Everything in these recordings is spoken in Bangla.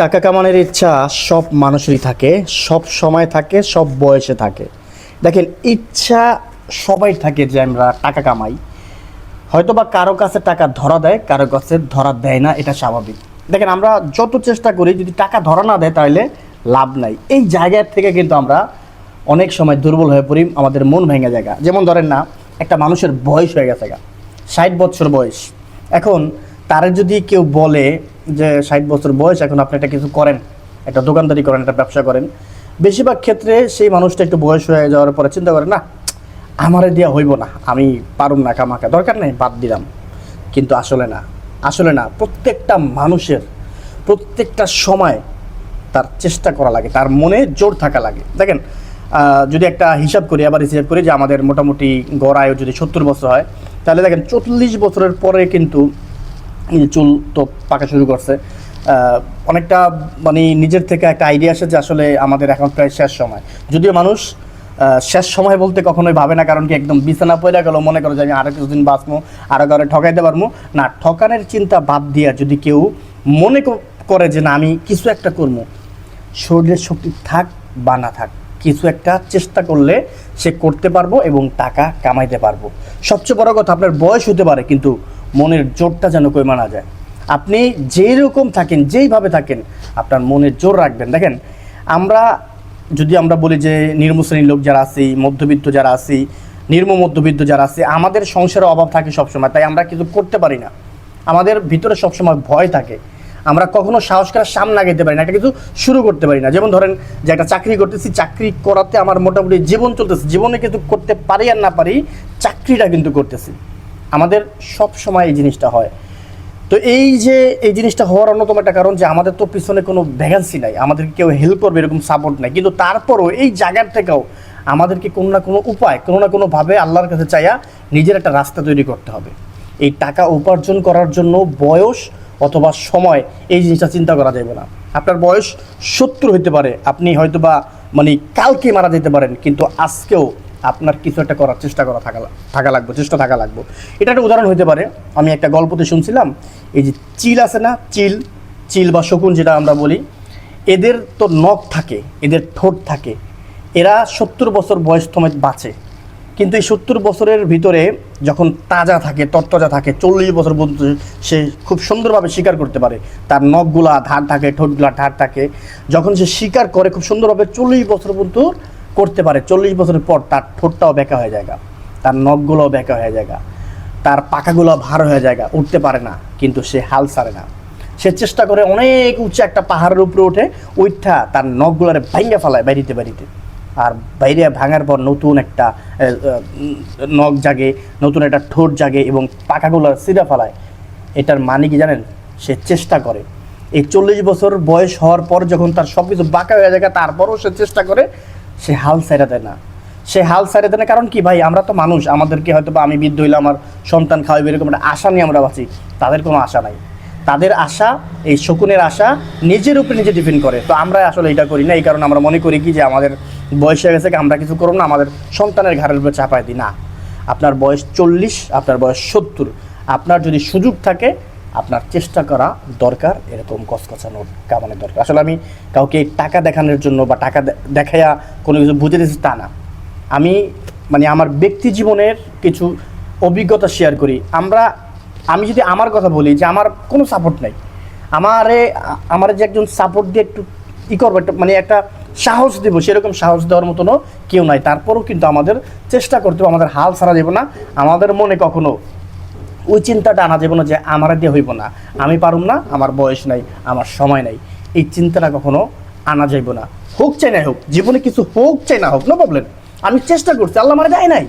টাকা কামানোর ইচ্ছা সব মানুষেরই থাকে, সব সময় থাকে, সব বয়সে থাকে। দেখেন, ইচ্ছা সবাই থাকে যে আমরা টাকা কামাই। হয়তো বা কারও কাছে টাকা ধরা দেয়, কারও কাছে ধরা দেয় না, এটা স্বাভাবিক। দেখেন, আমরা যত চেষ্টা করি, যদি টাকা ধরা না দেয়, তাহলে লাভ নাই। এই জায়গা থেকে কিন্তু আমরা অনেক সময় দুর্বল হয়ে পড়ি, আমাদের মন ভেঙে জায়গা যেমন ধরেন না, একটা মানুষের বয়স হয়ে গেছে গা। ষাট বছর বয়স। এখন তারে যদি কেউ বলে যে ষাট বছর বয়স, এখন আপনি একটা কিছু করেন, একটা দোকানদারি করেন, একটা ব্যবসা করেন, বেশিরভাগ ক্ষেত্রে সেই মানুষটা একটু বয়স হয়ে যাওয়ার পরে চিন্তা করে, না, আমারে দেওয়া হইব না, আমি পারুম না কামাকা। দরকার নেই, বাদ দিলাম। কিন্তু আসলে না আসলে না, প্রত্যেকটা মানুষের প্রত্যেকটা সময় তার চেষ্টা করা লাগে, তার মনে জোর থাকা লাগে। দেখেন যদি একটা হিসাব করি, আবার হিসাব করি যে আমাদের মোটামুটি গড় আয়ু যদি সত্তর বছর হয়, তাহলে দেখেন, চল্লিশ বছরের পরে কিন্তু এই যে চুল তো পাকা শুরু করছে। অনেকটা মানে নিজের থেকে একটা আইডিয়া আসে যে আসলে আমাদের এখন প্রায় শেষ সময়। যদিও মানুষ শেষ সময় বলতে কখনোই ভাবে না, কারণ কি একদম বিছানা পড়ে গেল, মনে করো যে আমি আরও কিছুদিন বাঁচবো, আরও কারও ঠকাইতে পারব। না, ঠকানের চিন্তা বাদ দিয়া যদি কেউ মনে করে যে না, আমি কিছু একটা করব, শরীরের শক্তি থাক বা না থাক, কিছু একটা চেষ্টা করলে সে করতে পারব এবং টাকা কামাইতে পারব। সবচেয়ে বড় কথা, আপনার বয়স হতে পারে, কিন্তু মনের জোরটা যেন কই মানা যায়। আপনি যেই রকম থাকেন, যেইভাবে থাকেন, আপনার মনের জোর রাখবেন। দেখেন, আমরা যদি আমরা বলি যে নিম্ন শ্রেণির লোক যারা আছি, মধ্যবিত্ত যারা আছি নিম্ন মধ্যবিত্ত যারা আছে, আমাদের সংসারের অভাব থাকে সবসময়, তাই আমরা কিছু করতে পারি না। আমাদের ভিতরে সবসময় ভয় থাকে। আমরা কখনো সাহস করার সামনে আগাইতে পারি না একটা কিছু শুরু করতে পারি না। যেমন ধরেন যে একটা চাকরি করতেছি, চাকরি করাতে আমার মোটামুটি জীবন চলতেছে। জীবনে কিন্তু করতে পারি আর না পারি, চাকরিটা কিন্তু করতেছি। আমাদের সব সময় এই জিনিসটা হয়। তো এই যে এই জিনিসটা হওয়ার অন্যতম একটা কারণ যে আমাদের তো পিছনে কোনো ভ্যাকেন্সি নাই আমাদেরকে কেউ হেল্প করবে এরকম সাপোর্ট নাই। কিন্তু তারপরও এই জায়গার থেকেও আমাদেরকে কোনো না কোনো উপায়, কোনো না কোনোভাবে আল্লাহর কাছে চাইয়া নিজের একটা রাস্তা তৈরি করতে হবে। এই টাকা উপার্জন করার জন্য বয়স অথবা সময়, এই জিনিসটা চিন্তা করা যাবে না। আপনার বয়স সত্তর হইতে পারে, আপনি হয়তো বা মানে কালকে মারা যেতে পারেন, কিন্তু আজকেও আপনার কিছু একটা করার চেষ্টা করা থাকা থাকা লাগবে, চেষ্টা থাকা লাগবে। এটা একটা উদাহরণ হতে পারে। আমি একটা গল্পতে শুনছিলাম, এই যে চিল আছে না, চিল চিল বা শকুন যেটা আমরা বলি, এদের তো নখ থাকে, এদের ঠোঁট থাকে, এরা সত্তর বছর বয়স সমেত বাঁচে। কিন্তু এই সত্তর বছরের ভিতরে যখন তাজা থাকে, তরতাজা থাকে, চল্লিশ বছর পর্যন্ত সে খুব সুন্দরভাবে শিকার করতে পারে। তার নখগুলা ধার থাকে, ঠোঁটগুলা ধার থাকে। যখন সে শিকার করে, খুব সুন্দরভাবে চল্লিশ বছর পর্যন্ত করতে পারে। চল্লিশ বছরের পর তার ঠোঁটটাও বেঁকা হয়ে যায় তার নখগুলোও বেঁকা হয়ে যায় তার পাখাগুলো ভার হয়ে যায় উঠতে পারে না, কিন্তু সে হাল ছাড়ে না। সে চেষ্টা করে অনেক উঁচু একটা পাহাড়ের উপরে উঠে উঠা তার নখগুলারে ভাঙ্গা ফেলায় বাড়িতে বাড়িতে। আর বাইরে ভাঙার পর নতুন একটা নখ জাগে, নতুন একটা ঠোঁট জাগে এবং পাখাগুলো সিরা ফেলায়। এটার মানে কি জানেন? সে চেষ্টা করে। এই চল্লিশ বছর বয়স হওয়ার পর যখন তার সব কিছু বাঁকা হয়ে যায় তারপরও সে চেষ্টা করে সে হাল ছাইড়া দেয় না। সে হাল ছাইড়া দেয় না কারণ কি ভাই? আমরা তো মানুষ, আমাদেরকে হয়তো বা আমি বৃদ্ধ হইলে আমার সন্তান খাওয়াবে এরকম একটা আশা নিয়ে আমরা বাঁচি। তাদের কোনো আশা নাই। তাদের আশা, এই শকুনের আশা নিজের উপরে নিজে ডিপেন্ড করে। তো আমরা আসলে এটা করি না, এই কারণে আমরা মনে করি কি যে আমাদের বয়স হয়ে গেছে, আমরা কিছু করব না, আমাদের সন্তানের ঘাড়ের উপরে চাপায় দিই। না, আপনার বয়স চল্লিশ, আপনার বয়স সত্তর। আপনার যদি সুযোগ থাকে আপনার চেষ্টা করা দরকার, এরকম কচকচানোর কামানোর দরকার। আসলে আমি কাউকে টাকা দেখানোর জন্য বা টাকা দেখাইয়া কোনো কিছু বুঝে দিচ্ছি তা না। আমি মানে আমার ব্যক্তি জীবনের কিছু অভিজ্ঞতা শেয়ার করি। আমরা, আমি যদি আমার কথা বলি যে আমার কোনো সাপোর্ট নাই, আমারে, আমার যে একজন সাপোর্ট দিয়ে একটু ই করব, একটা মানে একটা সাহস দেবো, সেরকম সাহস দেওয়ার মতনও কেউ নাই। তারপরেও কিন্তু আমাদের চেষ্টা করতে হবে, আমাদের হাল ছাড়া দেবো না। আমাদের মনে কখনো ওই চিন্তাটা আনা যাবে না যে আমার দিয়ে হইব না। আমি পারুম না, আমার বয়স নাই, আমার সময় নাই। এই চিন্তাটা কখনো আনা যাইব না। হোক চাই না হোক, জীবনে কিছু হোক চাই না হোক না প্রবলেম আমি চেষ্টা করছি, আল্লাহ আমার দেয় নাই।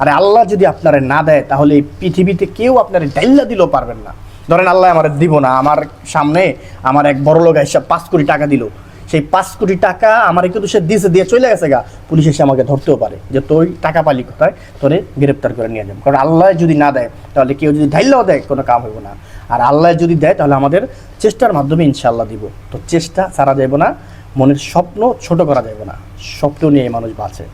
আরে আল্লাহ যদি আপনারে না দেয়, তাহলে এই পৃথিবীতে কেউ আপনারে ডাইল্লা দিলেও পারবেন না। ধরেন আল্লাহ আমার দিব না, আমার সামনে আমার এক বড় লোক এসে পাঁচ কোটি টাকা দিল। সেই পাঁচ কোটি টাকা আমার কিন্তু সে দিয়েছে দিয়ে চলে গেছে গা। পুলিশ এসে আমাকে ধরতেও পারে যে তোর টাকা পালি কোথায়? তোরে গ্রেপ্তার করে নিয়ে যাব। কারণ আল্লাহ যদি না দেয়, তাহলে কেউ যদি ধাইল্লাও দেয়, কোনো কাম হইব না। আর আল্লাহ যদি দেয়, তাহলে আমাদের চেষ্টার মাধ্যমে ইনশাল্লাহ দিব। তো চেষ্টা ছাড়া যাইব না, মনের স্বপ্ন ছোট করা যাবে না। স্বপ্ন নিয়ে মানুষ বাঁচে।